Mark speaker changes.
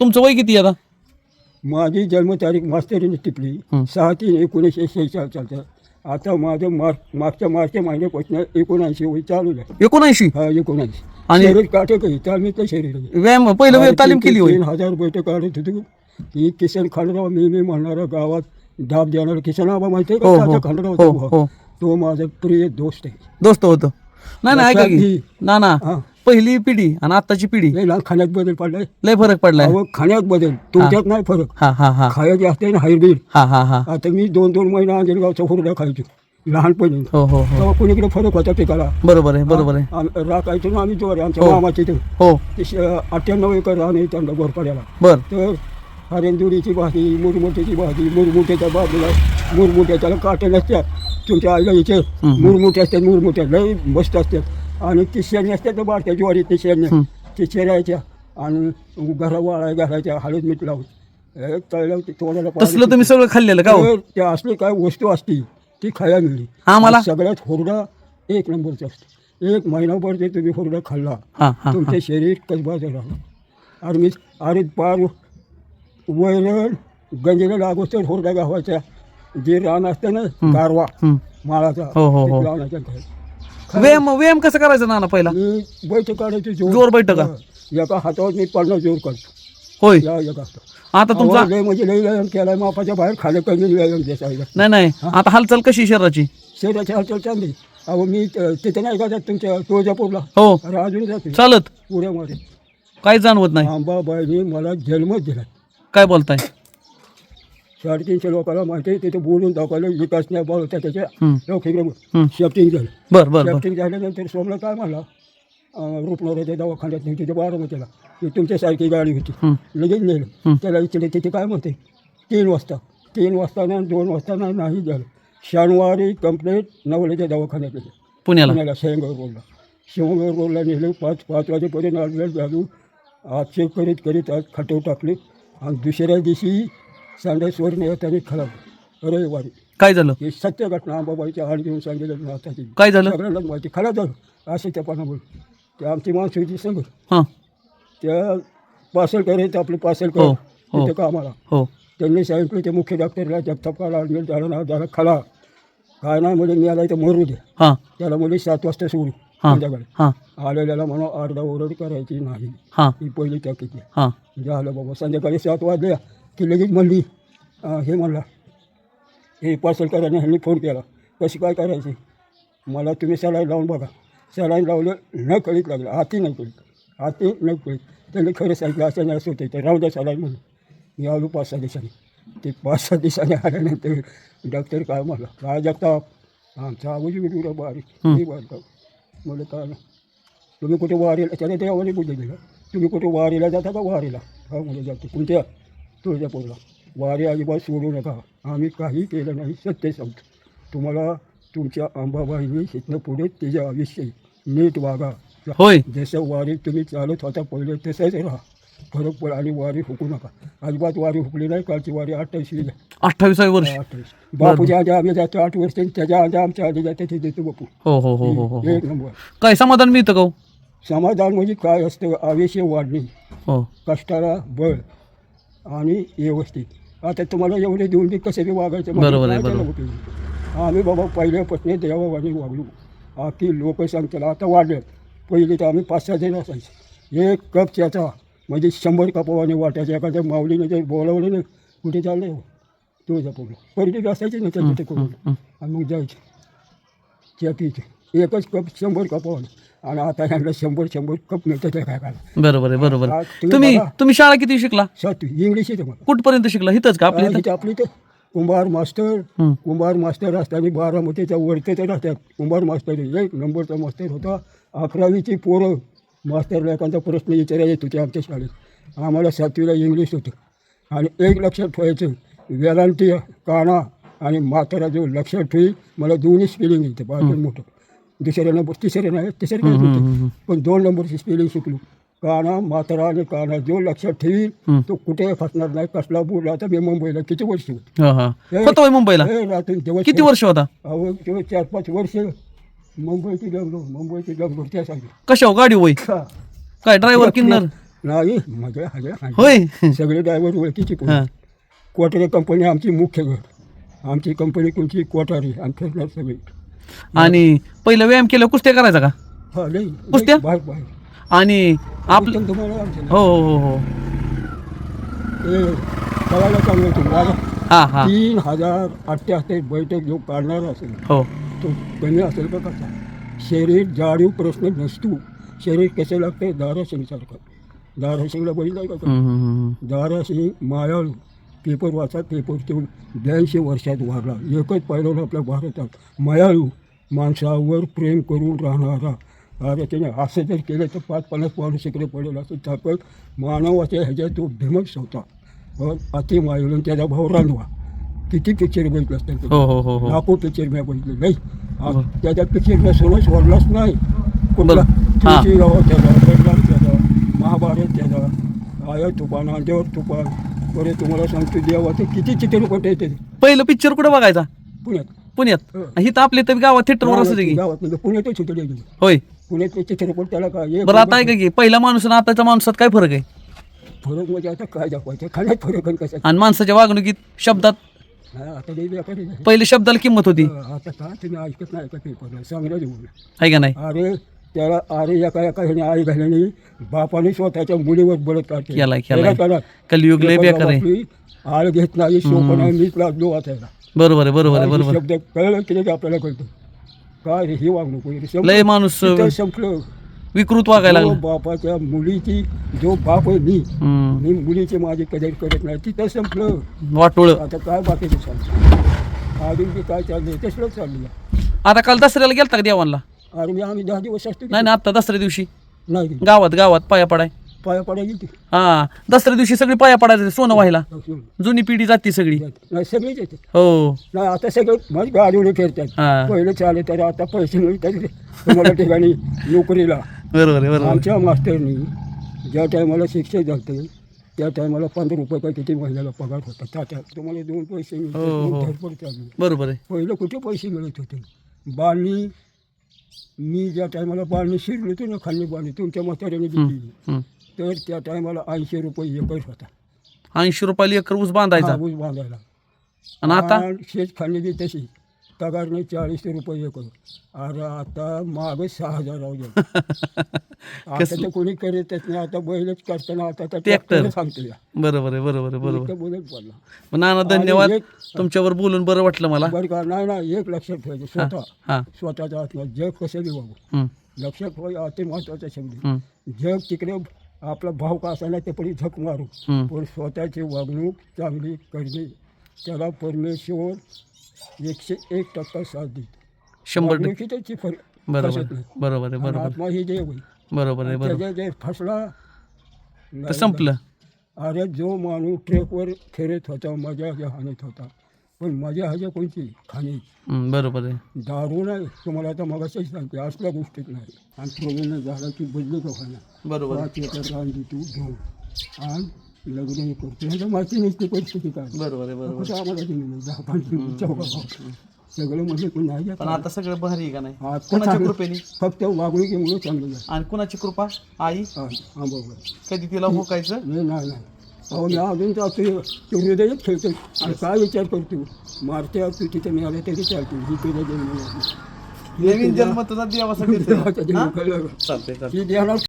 Speaker 1: तुमचं वय किती आहे आता?
Speaker 2: माझी जन्मतारीख मास्तरीने टिपली. सहा तीन एकोणीसशे शेहेचाळ चालतं. आता माझं मार्च मागच्या मार्च महिन्यापासून एकोणऐंशी वय चालू आहे
Speaker 1: एकोणऐंशी?
Speaker 2: हा एकोणऐंशी.
Speaker 1: आणि-
Speaker 2: शरीर काटे काही तालमी तर शरीर आहे.
Speaker 1: व्यायाम पहिलं
Speaker 2: आणि
Speaker 1: तालीम
Speaker 2: तीन-
Speaker 1: केली होय.
Speaker 2: तीन हजार बैठक काढत होतो. की किसन खांडराव मी मी म्हणणारा गावात डाब देणारा किसन आबा माहिती आहे
Speaker 1: हो
Speaker 2: का
Speaker 1: हो.
Speaker 2: खांडराव
Speaker 1: हो. हो.
Speaker 2: तो माझा प्रिय दोस्त आहे.
Speaker 1: दोस्त होतं. नाही नाही ऐका
Speaker 2: लक्षात
Speaker 1: की.
Speaker 2: घे.
Speaker 1: ना ना.
Speaker 2: हा.
Speaker 1: पहिली पिढी आणि आत्ताची पिढी?
Speaker 2: लय लहान खाण्यात बदल पडलाय.
Speaker 1: लय फरक पडलाय.
Speaker 2: अहो खाण्यात बदल. तुमच्यात नाही फरक.
Speaker 1: हा हा हा.
Speaker 2: खायचे असते ना हायब्रीड
Speaker 1: हा हा हा.
Speaker 2: आता मी दोन दोन महिना अंजनगावचा हुरडा खायचो लहानपणी
Speaker 1: हो हो हो.
Speaker 2: तेव्हा कुणीकडे फरक होता पिकाला?
Speaker 1: बरोबर आहे बरोबर आहे.
Speaker 2: राखायचो ना आम्ही जोर आमच्या
Speaker 1: हो.
Speaker 2: मामाचे ते.
Speaker 1: हो.
Speaker 2: अठ्ठ्याण्णव एकर रान आहे त्यांना गोरपाड्याला
Speaker 1: बर.
Speaker 2: तर हरेंदुरीची भाजी मुरमुट्याची भाजी मुरमुट्याच्या बाजूला मुरमुट्या त्याला काटे नसतात. तुमच्या आईला इथे
Speaker 1: हम्म.
Speaker 2: असतात मुरमुट्या लय मस्त असतात. आणि ती शेणी असतात ना बारक्या ज्वारी ती शेणी
Speaker 1: हम्म.
Speaker 2: ती शेरायच्या आणि घरा वाळाय घालायच्या हळद मीठ लावून हे तळलं ते तोंडाला पाणी
Speaker 1: तसलं तुम्ही सगळं खाल्लेलं का हो
Speaker 2: तर ते असली काय वस्तू असती ती खायला मिळली
Speaker 1: आम्हाला?
Speaker 2: आणि सगळ्यात हुरडा एक नंबरचा असतो एक महिनाभर ते तुम्ही हुरडा खाल्ला
Speaker 1: हा हा हा.
Speaker 2: तुमचे शरीर कसबाचं राहणार आणि मी अरे पार वैरण गंजीला लागोस तर हुरडा गावाच्या जे रान असतं ना गारवा. माळाचा
Speaker 1: हो, हो, हो.
Speaker 2: ते.
Speaker 1: व्यायाम व्यायाम कसं करायचं नाना पहिला?
Speaker 2: मी बैठक काढायची
Speaker 1: जोर बैठका?
Speaker 2: हा. एका हातावर मी पन्नास जोर काढतो
Speaker 1: होय.
Speaker 2: या एका हातात
Speaker 1: आता तुमचा
Speaker 2: अहो, लय म्हणजे लय व्यायाम केलाय मापाच्या बाहेर खालं कमी व्यायाम द्यायचा
Speaker 1: नाही नाही. आता हालचाल कशी शरीराची?
Speaker 2: शरीराची हालचाल चांगली अहो मी त- तिथे नाही का जात तुमच्या तुळजापूरला?
Speaker 1: हो.
Speaker 2: अरे अजून जाते.
Speaker 1: चालत.
Speaker 2: पुण्यामध्ये.
Speaker 1: काही जाणवत नाही.
Speaker 2: आंबाबाईने मला जन्मच दिला
Speaker 1: काय बोलताय?
Speaker 2: साडेतीनशे लोकांना माहिती तिथे बोलून दाखवलं विकास नाही बळ होता त्याच्या. लवकर शेफ्टिंग झालं.
Speaker 1: बर बर बर.
Speaker 2: शेफ्टिंग झाल्यानंतर सोमला काय म्हणला? रुपणाऱ्याच्या दवाखान्यात नाही तिथे बारामतीला ती तुमच्यासारखी गाडी होती. लगेच नेलं. त्याला विचारलं तिथे काय म्हणते? तीन वाजता. तीन वाजता ना दोन वाजता ना नाही झालं. शनिवारी कंप्लेंट नवल्याच्या दवाखान्यात गेले
Speaker 1: पुण्याला.
Speaker 2: पुण्याला शेंगाव रोडला शेंगाव रोडला नेलं पाच पाच वाजेपर्यंत आलेलं झालो आज चेक करीत करीत आज खाटव टाकले. आणि दुसऱ्या दिवशी सांडेश्वरने येताना खराब रविवारी.
Speaker 1: काय झालं?
Speaker 2: ही सत्य घटना अंबाबाईच्या आड घेऊन सांगितलं ना आताची
Speaker 1: काय झालं?
Speaker 2: सगळ्यांना माहिती खरं झालं. असं त्या पानामुळे ते आमची माणसं होती
Speaker 1: हां.
Speaker 2: त्या पार्सल करायचं आपलं पार्सल
Speaker 1: हो,
Speaker 2: कर
Speaker 1: हो.
Speaker 2: तिथं कामाला.
Speaker 1: हो.
Speaker 2: त्यांनी सांगितलं ते मुख्य डॉक्टरला जगतापाला ॲडमिट झालं झालं खला. काय नाही म्हणजे मी आला तर मरू दे.
Speaker 1: हां.
Speaker 2: त्याला म्हणजे सात वाजता सोडू.
Speaker 1: हां.
Speaker 2: संध्याकाळी
Speaker 1: हां.
Speaker 2: आलेल्याला म्हणून अर्धा ओरड करायची नाही.
Speaker 1: हां.
Speaker 2: ही पहिली टॅकीची
Speaker 1: हां.
Speaker 2: झालं बाबा संध्याकाळी सात वाजल्या. की लगेच म्हणली हे म्हणला हे पार्सल करायला ह्यांनी फोन केला. कशी काय करायची मला तुम्ही सलाईन लावून बघा. सलाईन लावलं न कळीत लागलं. हाती नाही कळीत. हाती न कळीत. त्यांनी खरं सांगितलं असं नाही असं होतं ते राहू द्या सलाईन म्हणून. मी आलो पाच सहा दिवसांनी. ते पाच सहा दिवसांनी आल्यानंतर डॉक्टर काय म्हणला काय जगताप आमचा आवाज वेगवेगळा बारीक. हे बारकाव मला काय नाही. तुम्ही कुठे वारीला? त्याने ते आवाज बोलले दिलं तुम्ही कुठे वारीला जाता का वारीला? हा म्हणजे जातो. कोणत्या? तुळजापूरला वारी अजिबात सोडू नका. आम्ही काही केलं नाही सत्य सांगतो. तुम्हाला तुमच्या अंबाबाईने इथनं पुढे त्याच्या आयुष्य नीट वागा.
Speaker 1: होय.
Speaker 2: जसं वारी तुम्ही चालत होता पहिले तसंच राहा. फरक पड आणि वारी हुकू नका. अजिबात वारी हुकली नाही कालची वारी
Speaker 1: अठ्ठावीसावी वर्ष.
Speaker 2: अठ्ठावीस. बापूच्या आधी आम्ही जातो आठ वर्ष त्याच्या आधी आमच्या आधी जाते ते देतो बापू.
Speaker 1: हो हो हो हो हो
Speaker 2: एक नंबर.
Speaker 1: काय समाधान मिळतं का हो?
Speaker 2: समाधान म्हणजे काय असतं? आवेश वाढणे.
Speaker 1: हो.
Speaker 2: कष्टाला बळ. आणि व्यवस्थित. आता तुम्हाला एवढे देऊन बी कसे वागायचं
Speaker 1: बरोबर आहे?
Speaker 2: आम्ही बाबा पहिल्यापासून देवावानी वागलो. आखी लोक सांगतात आता वाढलं. पहिले तर आम्ही पाच सहा जण असायचे. एक कप त्याचा म्हणजे शंभर कपावाने वाटायचे. एखाद्या माऊलीने जर बोलावलं ना कुठे चाललं तुळजापूरला पहिले असायचे ना त्याच्या तिकडून
Speaker 1: हं.
Speaker 2: आणि मग जायचे. त्या एकच कप शंभर कपावाने. आणि आता ह्यांना शंभर शंभर कप मिळतं त्या काय काय
Speaker 1: बरोबर आहे बरोबर आहे.
Speaker 2: तुम्ही
Speaker 1: तुम्ही
Speaker 2: बघा.
Speaker 1: तुम्ही शाळा किती शिकला?
Speaker 2: सातवी इंग्लिश येते मला.
Speaker 1: कुठपर्यंत शिकला? इथंच का? आपल्या इथं?
Speaker 2: इथे आपली तर कुंभार मास्टर
Speaker 1: हं.
Speaker 2: कुंभार मास्टर असताना बारामतीच्या वरते तर राहतात कुंभार मास्टर एक नंबरचा मास्टर होता. अकरावीची पोरं मास्टरला एखादा प्रश्न विचारायला येत होते आमच्या शाळेत. आम्हाला सातवीला इंग्लिश होतं. आणि एक लक्षात ठेवायचं वेलांटी काना आणि मातारा जो लक्षात ठेवी मला दोन्ही स्पेलिंग येते. बाजून मोठं. दुसऱ्या नंबर तिसऱ्या नाही तिसऱ्या होते पण दोन नंबरची स्पेलिंग शिकलो. काना मातारा आणि काना जो लक्षात ठेवी. तो कुठे फसणार नाही कसला बोलला आता मी मुंबईला किती वर्ष होते?
Speaker 1: हा हा. मुंबईला?
Speaker 2: तेव्हा
Speaker 1: किती वर्ष होता?
Speaker 2: अहो तेव्हा चार पाच वर्ष. मुंबईची जगलो मुंबईची जगलो त्यासाठी
Speaker 1: कशा हो गाडी होय? काय ड्रायव्हर किन्नर
Speaker 2: नाही माझ्या हजार
Speaker 1: होय.
Speaker 2: सगळे ड्रायव्हर ओळखीचे कोठारी कंपनी आमची मुख्य घर. आमची कंपनी कोणची कोठारी. आणि फिरणार सगळी.
Speaker 1: आणि पहिलं व्यायाम केलं कुस्त्या करायचा का?
Speaker 2: हा लई
Speaker 1: कुस्त्या? आणि आपलं
Speaker 2: तुम्हाला
Speaker 1: हो हो हो हो.
Speaker 2: ते करायला चांगलं माझा
Speaker 1: हा हा.
Speaker 2: तीन हजार अठ्ठ्याहत्तर बैठक जो काढणार असेल
Speaker 1: हो.
Speaker 2: तो कमी असेल का कसा? शरीर जाडीव प्रश्न नसतो. शरीर कसं लागतं? दारासिंगसारखं. दारासिंगला बघितलं का?
Speaker 1: हम्म, हम्म,
Speaker 2: मायाळू पेपर वाचा पेपर ठेवून ब्याऐंशी वर्षात वाढला. एकच पाहिलं आपल्या भारतात. मायाळू. माणसावर प्रेम करून राहणारा. अरे त्याने असं जर केलं तर पाच पन्नास माणूस इकडे पडेल असं तापत मानवाच्या ह्याच्यात तो भेमच होता पण अति मायाळून त्याचा भाऊ रानवा किती पिक्चर बघितलं असतं लाखो पिक्चर मी बघितले. नाही. त्याच्या पिक्चरला सोनं सोडलाच नाही. कुठला. तुळशीराव त्याचा बलराम त्याचा महाभारत त्याचा आया तुफान अंड्यावर तुफान. बरे तुम्हाला सांगतो देवाचे किती चित्रपट येते
Speaker 1: पहिलं पिक्चर कुठं बघायचा?
Speaker 2: पुण्यात.
Speaker 1: पुण्यात.
Speaker 2: हो.
Speaker 1: इथं आपले तर गावात थिएटरवर असं की.
Speaker 2: गावात म्हणजे
Speaker 1: होय.
Speaker 2: पुण्यातले चित्रपट त्याला काय एक
Speaker 1: बरं आता आहे का पहिल्या माणूस आणि आताच्या माणसात काय फरक आहे?
Speaker 2: फरक म्हणजे आता काय दाखवायचं? फरक आणि
Speaker 1: आणि माणसाच्या वागणुकीत शब्दात?
Speaker 2: आता.
Speaker 1: पहिले शब्दाला किंमत होती.
Speaker 2: आता का तुम्ही ऐकत नाही सांगणार
Speaker 1: आहे का नाही?
Speaker 2: अरे त्याला अरे एका एका ह्याने आई घालण्याने बापाने स्वतःच्या मुलीवर बळत
Speaker 1: केलाय, केलाय. कलियुग लय बेकार आहे.
Speaker 2: आळ घेत नाही नाही मीच लागलो वाचायला
Speaker 1: बरोबर आहे बरोबर आहे बरोबर.
Speaker 2: शब्द कळलं की आपल्याला कळतं. काय रे ही वागणूक वगैरे.
Speaker 1: लय माणूस
Speaker 2: तिथं संपलं.
Speaker 1: विकृत वागायला
Speaker 2: जो
Speaker 1: लागला.
Speaker 2: बापाच्या मुलीची जो बाप आहे मी
Speaker 1: हम्म.
Speaker 2: मी मुलीची माझी कदर करत नाही. तिथं संपलं.
Speaker 1: वाटोळ.
Speaker 2: आता काय बाकीचं सांग अजून बी काय चाललंय? तसलं चाललं
Speaker 1: आता काल दसऱ्याला गेलता का देवांना
Speaker 2: अरे मी आम्ही दहा दिवस असतो
Speaker 1: नाही ना आता दसऱ्या दिवशी.
Speaker 2: नाही.
Speaker 1: गावात गावात पाया पडाय.
Speaker 2: पाया पडायची ती
Speaker 1: हा दसऱ्या दिवशी सगळी पाया पडायचं सोनं व्हायला. जुनी पिढी जाती सगळी.
Speaker 2: नाही सगळीच येते.
Speaker 1: हो.
Speaker 2: नाही आता सगळं मग गाडीवर फिरतात.
Speaker 1: हा.
Speaker 2: पहिलं चाले तर आता पैसे मिळतात ठिकाणी नोकरीला.
Speaker 1: बरोबर आहे बरोबर
Speaker 2: आमच्या मास्टरनी ज्या टायमाला शिक्षक झालते त्या टायमाला पंधरा रुपये का किती महिन्याला पगार होता. तात्या तुम्हाला दोन पैसे मिळतात
Speaker 1: हो, हो.
Speaker 2: दोन धडपड चालली
Speaker 1: बरोबर आहे.
Speaker 2: पहिलं कुठे पैसे मिळत होते? बाळणी मी ज्या टायमाला बाळणी शिरली होती ना खाल्ली बाळणी तुमच्या म्हाताऱ्याने दिली.
Speaker 1: हम्म.
Speaker 2: तर त्या टायमाला ऐंशी रुपये एकर होता.
Speaker 1: ऐंशी रुपयाला एकर ऊस बांधायचा?
Speaker 2: हा, ऊस बांधायला.
Speaker 1: आणि आता?
Speaker 2: आणि शेत खाल्ली बी तशी. पगारने चाळीस रुपये एकर. अरे आता माग सहा हजार राहू गेलं. आता तर कोणी करीतच नाही. आता बैलच करताना आता तर
Speaker 1: tractor
Speaker 2: सांगतो या
Speaker 1: बरोबर आहे बरोबर आहे बरोबर
Speaker 2: इतकं बोलत पडला
Speaker 1: मग नाना धन्यवाद.
Speaker 2: आणि एक-
Speaker 1: तुमच्यावर बोलून बरं वाटलं मला.
Speaker 2: बरं का? नाही नाही एक लक्षात ठेवायचं. स्वतः.
Speaker 1: हां.
Speaker 2: स्वतःचा आत्मा. जग कसं
Speaker 1: हम्म,
Speaker 2: लक्षात ठेवायचं अति महत्त्वाचा शब्द जग तिकडे आपला भाव का असायला ते पण झक मारू. पण स्वतःची वागणूक चांगली करणे त्याला परमेश्वर एकशे एक टक्का साथ देतो
Speaker 1: शंभर टक्के.
Speaker 2: वागणुकीची फरक
Speaker 1: बरोबर आहे. बरोबर आहे बरोबर.
Speaker 2: आत्मा ही देव आहे.
Speaker 1: बरोबर आहे बरोबर.
Speaker 2: त्याच्या जे फसला
Speaker 1: तर संपलं.
Speaker 2: अरे जो माणूस ट्रेकवर फिरत होता मजा हाणत होता. पण मजा ह्याच्या कोणती खाणी
Speaker 1: बरोबर आहे.
Speaker 2: दारू नाही तुम्हाला आता मगाशीच सांगते असल्या गोष्टीत नाही. आणि प्रेमीनं झाला की बदली
Speaker 1: बरोबर
Speaker 2: पाच एकर रान तू घेऊन आणि लग्न करतो. ह्याला माहिती नसते परिस्थिती काय.
Speaker 1: बरोबर आहे बरोबर
Speaker 2: कुठं आम्हाला दिली दहा पाच चौका सगळं म्हणजे कोण नाही
Speaker 1: पण आता सगळं भारी आहे का नाही? कोणाच्या. कृपेने?
Speaker 2: फक्त वागणुकीमुळे चांगलं झालं.
Speaker 1: आणि कुणाची कृपा? आई?
Speaker 2: हा बरोबर.
Speaker 1: कधी तिला हुकायचं?
Speaker 2: नाही नाही नाही. अहो मी अजून तर ते ते हृदयच खेळतो आणि काय विचार करतो मारते तू तिथे मिळालं तरी चालतो ही तुझ्या जन्म
Speaker 1: नवीन जन्म तुझा देवासाठी
Speaker 2: देवाच्या जन्म कळलं